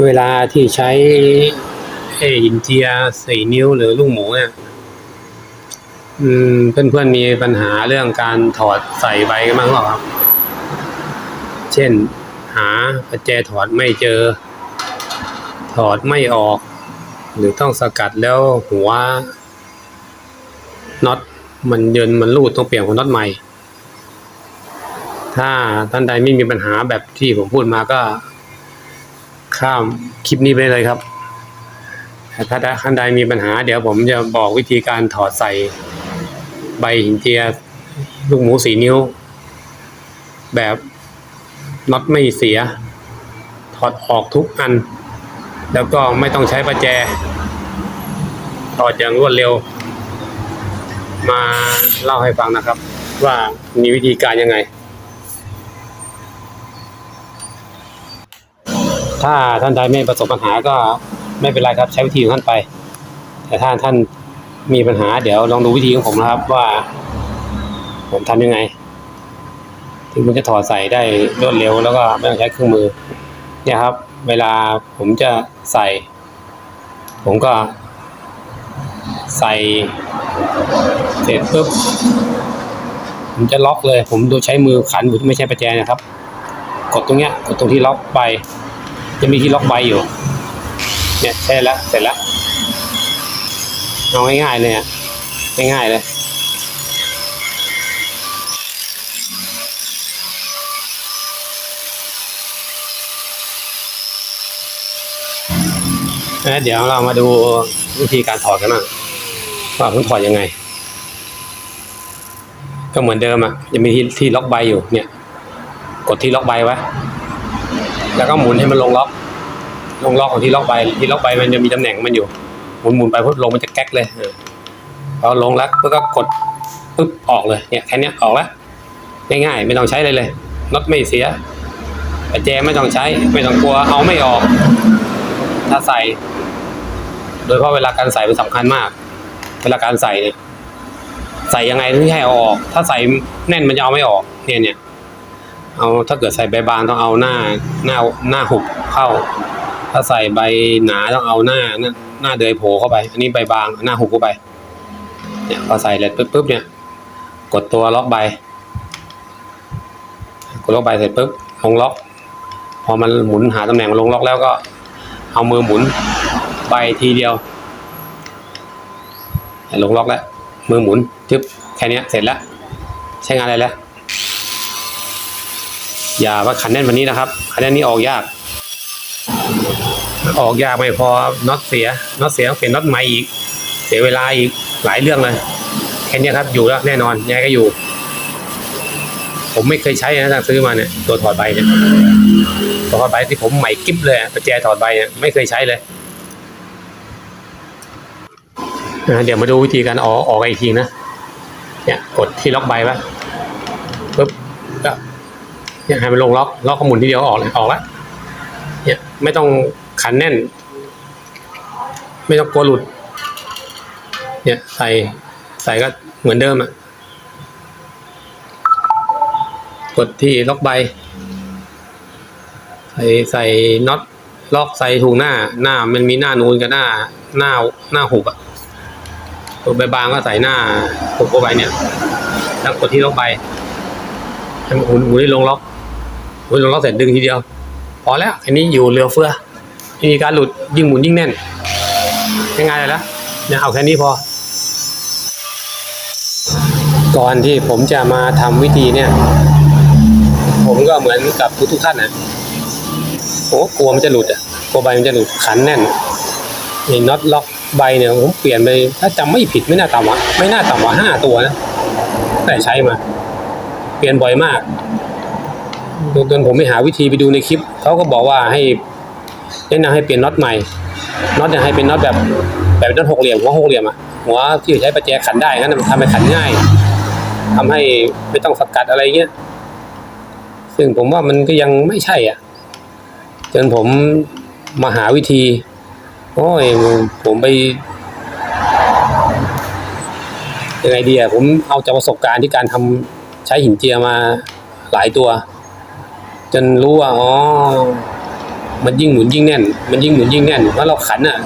เวลาที่ใช้หินเจียสี่นิ้วหรือลูกหมูเนี่ยอืมเพื่อนๆมีปัญหาเรื่องการถอดใส่ใบกันบ้างหรอครับ เช่น หาประแจถอดไม่เจอ ถอดไม่ออก หรือต้องสกัดแล้วหัวน็อตมันเยินมันรูดต้องเปลี่ยนหัวน็อตใหม่ ถ้าท่านใดไม่มีปัญหาแบบที่ผมพูดมาก็ ข้ามคลิปนี้ไปเลยครับ ถ้าท่านใดมีปัญหา เดี๋ยวผมจะบอกวิธีการถอดใส่ใบหินเจียลูกหมูสีนิ้ว แบบน็อตไม่เสีย ถอดออกทุกอัน แล้วก็ไม่ต้องใช้ประแจ ถอดอย่างรวดเร็ว มาเล่าให้ฟังนะครับ ว่ามีวิธีการยังไง ถ้าท่านใดไม่ประสบปัญหาก็ไม่เป็นไรครับใช้วิธีของท่านไป แต่ถ้าท่านมีปัญหาเดี๋ยวลองดูวิธีของผมนะครับว่า ผมทำยังไงถึงมันจะถอดใส่ได้รวดเร็วแล้วก็ไม่ต้องใช้เครื่องมือ เนี่ยครับ เวลาผมจะใส่ ผมก็ ใส่เสร็จปุ๊บผมจะล็อกเลย ผมดูใช้มือขันไม่ใช่ประแจนะครับ กดตรงเนี้ยกดตรงที่ล็อกใบ จะมีที่ล็อกใบอยู่ เนี่ยใช่แล้วเสร็จแล้วเอาง่ายๆเลยอะง่ายๆเลยนะเดี๋ยวเรามาดูวิธีการถอดกันบ้างว่าผมถอดยังไง ก็เหมือนเดิมอะยังมีที่ที่ล็อกใบอยู่เนี่ย กดที่ล็อกใบไว้ แล้วก็หมุนให้มันลงล็อก ลงล็อกของที่ล็อกใบที่ล็อกใบมันจะมีตำแหน่งมันอยู่ หมุนหมุนไปปุ๊บลงมันจะแก๊กเลยเออพอลงแล้วปุ๊บก็กดปุ๊บออกเลยเนี่ยแค่นี้ออกแล้วง่ายๆไม่ต้องใช้เลยเลยน็อตไม่เสียประแจไม่ต้องใช้ไม่ต้องกลัวเอาไม่ออก ถ้าใส่ โดยเฉพาะเวลาการใส่เป็นสำคัญมาก เวลาการใส่เนี่ยใส่ยังไงถึงให้เอาออก ถ้าใส่แน่นมันจะเอาไม่ออกเนี่ยเนี่ย เอาถ้าเกิดใส่ใบบางต้องเอาหน้าหน้าหน้าหุบเข้า ถ้าใส่ใบหนาต้องเอาหน้าหน้าหน้าเดยโผล่เข้าไป อันนี้ใบบางหน้าหุบเข้าไปเนี่ยพอใส่เลยปุ๊บปุ๊บเนี่ย กดตัวล็อกใบกดล็อกใบเสร็จปุ๊บลงล็อก พอมันหมุนหาตำแหน่งลงล็อกแล้วก็ เอามือหมุนใบทีเดียวลงล็อกแล้วมือหมุนทึบแค่นี้เสร็จแล้วใช้งานอะไรแล้ว อย่าว่าขันแน่นวันนี้นะครับขันแน่นนี้ออกยาก ออกยากไม่พอน็อตเสียน็อตเสียต้องเปลี่ยนน็อตใหม่อีก เสียเวลาอีกหลายเรื่องเลยแค่นี้ครับอยู่แล้วแน่นอนยังไงก็อยู่ ผมไม่เคยใช้นะตั้งซื้อมาเนี่ยตัวถอดใบเนี่ยตัวถอดใบที่ผมใหม่กิ๊บเลยประแจถอดใบเนี่ยไม่เคยใช้เลยเดี๋ยวมาดูวิธีการออกออกอีกทีนะเนี่ยกดที่ล็อกใบไว้ปุ๊บก็ เนี่ยห้มันลงล็อกล็อกข้อมูลทีเดียวออกเลยออกแล้วเนี่ยไม่ต้องขันแน่น ไม่ต้องกลัวหลุด เนี่ยใส่ใส่ก็เหมือนเดิมอะกดที่ล็อกใบ ใส่ใส่น็อตล็อกใส่ถูกหน้าหน้ามันมีหน้านูนกับหน้าหน้าหน้าหุบอะตัวใบบางก็ใส่หน้าหุบเข้าไปเนี่ย แล้วกดที่ล็อกใบให้มันหมุนหมุนให้ลงล็อก หมุนลงล็อกเสร็จดึงทีเดียว พอแล้ว อันนี้อยู่เรือเฟือไม่มีการหลุดยิ่งหมุนยิ่งแน่นง่ายๆเลยละเนี่ยเอาแค่นี้พอ ก่อนที่ผมจะมาทำวิธีเนี่ย ผมก็เหมือนกับทุกทุกๆท่านนะโอ้กลัวมันจะหลุดอะกลัวใบมันจะหลุดขันแน่นนี่น็อตล็อกใบเนี่ยผมเปลี่ยนไปถ้าจำไม่ผิดไม่น่าต่ำกว่าไม่น่าต่ำกว่าห้าตัวนะแต่ใช้มา เปลี่ยนบ่อยมาก จนจนผมไปหาวิธีไปดูในคลิปเขาก็บอกว่าให้แนะนำให้เปลี่ยนน็อตใหม่น็อตเนี่ยให้เป็นน็อตแบบแบบน็อตหกเหลี่ยมหัวหกเหลี่ยมอะหัวที่ใช้ประแจขันได้งั้นมันทำให้ขันง่ายทำให้ไม่ต้องสกัดอะไรเงี้ยซึ่งผมว่ามันก็ยังไม่ใช่อะจนผมมาหาวิธีโอ้ยผมไปยังไงดีอะผมเอาจากประสบการณ์ที่การทำใช้หินเจียมาหลายตัว จนรู้ว่าอ๋อมันยิ่งหมุนยิ่งแน่น มันยิ่งหมุนยิ่งแน่นเพราะเราขันอะ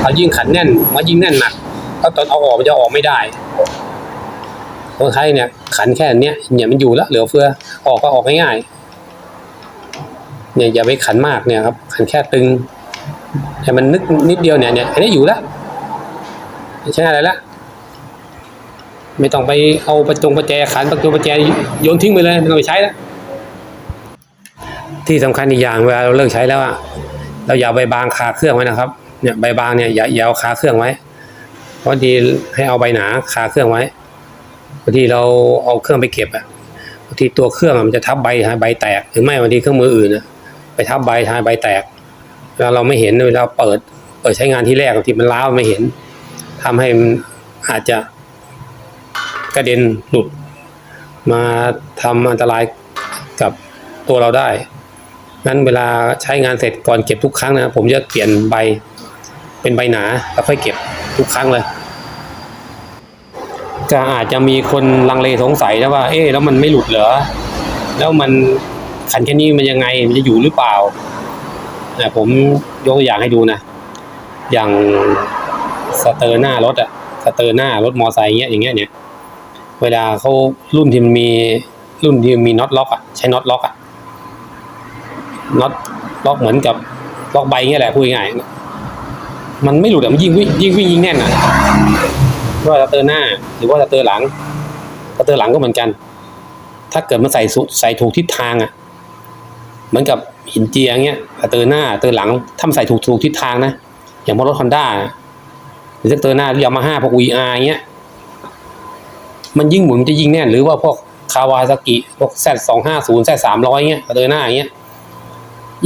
เอายิ่งขันแน่นมันยิ่งแน่นหนักถ้าตอนเอาออกมันจะออกไม่ได้คนไทยเนี่ย ขันแค่เนี้ยเนี่ยมันอยู่แล้วเหลือเฟือออกก็ออกง่ายๆเนี่ยอย่าไปขันมากเนี่ยครับ ขันแค่ตึงแต่มันนึกนิดเดียวเนี่ยเนี่ยอันนี้อยู่แล้วใช่อะไรละไม่ต้องไปเอาประจงประแจขันประจงประแจโยนทิ้งไปเลยไม่ต้องไปใช้แล้ว ที่สำคัญอีกอย่างเวลาเราเลิกใช้แล้วอะเราอย่าใบบางคาเครื่องไว้นะครับ เนี่ยใบบางเนี่ยอย่าอย่าเอาคาเครื่องไว้ เพราะบางทีให้เอาใบหนาคาเครื่องไว้บางทีเราเอาเครื่องไปเก็บอะบางทีตัวเครื่องอะมันจะทับใบทายใบแตกหรือไม่บางทีเครื่องมืออื่นอะไปทับใบทายใบแตกเวลาเราไม่เห็นเวลาเปิดเปิดใช้งานที่แรกบางทีมันล้าวไม่เห็นทำให้มันอาจจะกระเด็นหลุดมาทำอันตรายกับตัวเราได้ งั้นเวลาใช้งานเสร็จก่อนเก็บทุกครั้งนะผมจะเปลี่ยนใบเป็นใบหนาแล้วค่อยเก็บทุกครั้งเลยก็อาจจะมีคนลังเลสงสัยนะว่า เอ๊ะแล้วมันไม่หลุดเหรอแล้วมันขันแค่นี้มันยังไงมันจะอยู่หรือเปล่านะผมยกตัวอย่างให้ดูนะ อย่างสเตอร์หน้ารถอะสเตอร์หน้ารถมอไซค์เงี้ยอย่างเงี้ยเนี่ย เวลาเขารุ่นที่มันมีรุ่นที่มีน็อตล็อกอะใช้น็อตล็อกอะ น็อตล็อกเหมือนกับล็อกใบเงี้ยแหละพูดง่ายมันไม่หลุดอะมันยิ่งวิ่งยิ่งวิ่งยิ่งแน่นอะไม่ว่าสเตอร์หน้า หรือว่าสเตอร์หลังสเตอร์หลังก็เหมือนกัน ถ้าเกิดมันใส่ใส่ถูกทิศทางอะ เหมือนกับหินเจียเงี้ยเตอร์หน้าเตอร์หลังถ้ามันใส่ถูกถูกทิศทางนะอย่างพวกรถฮอนด้าหรือเตอร์หน้าหรือยามาฮ่าพวกวีอาร์เงี้ยมันยิ่งหมุนจะยิ่งแน่นหรือว่าพวกคาวาซากิพวกแซดสองห้าศูนย์แซดสามร้อยเงี้ยเตอร์หน้าเงี้ย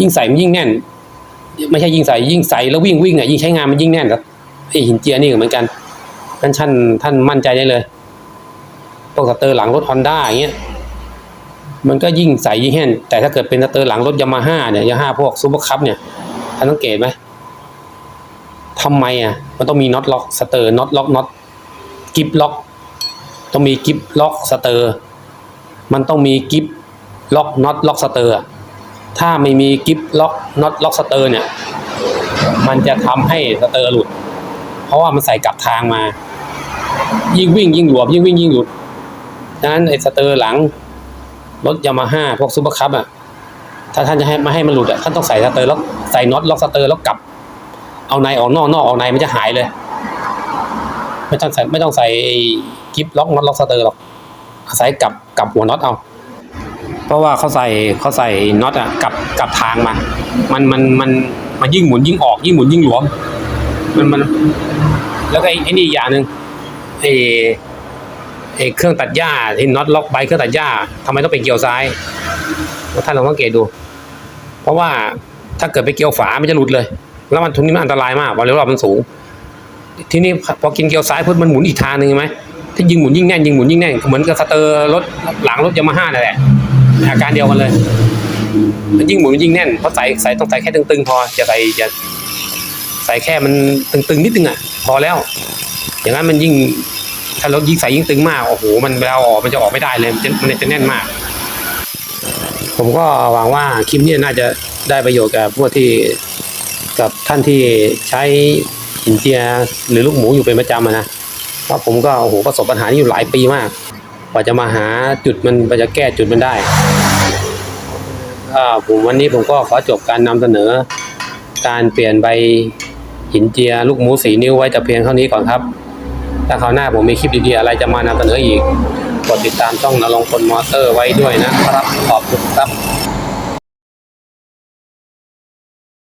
ยิ่งใส่มันยิ่งแน่น ไม่ใช่ยิ่งใส่ยิ่งใส่แล้ววิ่งวิ่งอะยิ่งใช้งานมันยิ่งแน่นครับไอหินเจียนี่เหมือนกันท่านท่านท่านมั่นใจได้เลยพวกสเตอร์หลังรถฮอนด้าอย่างเงี้ยมันก็ยิ่งใส่ยิ่งแน่นแต่ถ้าเกิดเป็นสเตอร์หลังรถยามาฮ่าเนี่ยยาฮ่าพวกซูเปอร์คัพเนี่ยท่านสังเกตไหมทำไมอะมันต้องมีน็อตล็อกสเตอร์น็อตล็อกน็อตกิฟล็อก ต้องมีกิฟล็อกสเตอร์ มันต้องมีกิฟล็อกน็อตล็อกสเตอร์ ถ้าไม่มีกิฟล็อกน็อตล็อกสเตอร์เนี่ย มันจะทำให้สเตอร์หลุด เพราะว่ามันใส่กลับทางมา ยิ่งวิ่งยิ่งหลวมยิ่งวิ่งยิ่งหลุดดังนั้นไอ้สเตอร์หลังรถยามาฮ่าพวกซูเปอร์คัพอะถ้าท่านจะให้ม่ให้มันหลุดอะท่านต้องใส่สเตอร์แล้วใส่น็อตล็อกสเตอร์แล้วกลับ เอาในออกนอกนอกออกในมันจะหายเลย ไม่ต้องใส่ไม่ต้องใส่กิฟล็อกน็อตล็อกสเตอร์หรอกอาศัยกลับกลับหัวน็อตเอา เพราะว่าเขาใส่เขาใส่น็อตอะกับกับทางมา มันมันมันมันยิ่งหมุนยิ่งออกยิ่งหมุนยิ่งหลวม มันมัน แล้วก็ไอ้ไอ้นี่อีกอย่างหนึ่งไอ้ไอ้เครื่องตัดหญ้าที่น็อตล็อกใบเครื่องตัดหญ้าทำไมต้องเป็นเกลียวซ้ายท่านลองสังเกตดู เพราะว่าถ้าเกิดไปเกลียวฝามันจะหลุดเลย แล้วมันทุนนี้มันอันตรายมากควันเร็วรอบมันสูง ทีนี้พอกินเกลียวซ้ายปุ๊บมันหมุนอีกทางหนึ่งใช่ไหมถ้ายิงหมุนยิ่งแน่นยิงหมุนยิ่งแน่นเหมือนกับสเตอร์รถหลังรถยามาฮ่านั่นแหละ อาการเดียวกันเลยมันยิ่งหมุนมันยิ่งแน่นเพราะใส่ใส่ต้องใส่แค่ตึงๆ พอจะใส่จะใส่แค่มันตึงๆนิดนึงอะ พอแล้ว อย่างนั้นมันยิ่งถ้ารถยิ่งใส่ยิ่งตึงมากโอ้โหมันเวลาออกมันจะออกไม่ได้เลยมันจะมันจะแน่นมาก ผมก็หวังว่าคลิปนี้น่าจะได้ประโยชน์กับพวกที่กับท่านที่ใช้หินเจียหรือลูกหมูอยู่เป็นประจำอะนะเพราะผมก็โอ้โหประสบปัญหานี้อยู่หลายปีมากกว่าจะมาหาจุดมันกว่าจะแก้จุดมันได้ ผมวันนี้ผมก็ขอจบการนำเสนอ การเปลี่ยนใบหินเจียลูกหมูสีนิ้วไว้แต่เพียงเท่านี้ก่อนครับ ถ้าคราวหน้าผมมีคลิปดีๆอะไรจะมานำเสนออีก กดติดตามช่องนรงพลมอเตอร์ไว้ด้วยนะครับ ขอบคุณครับ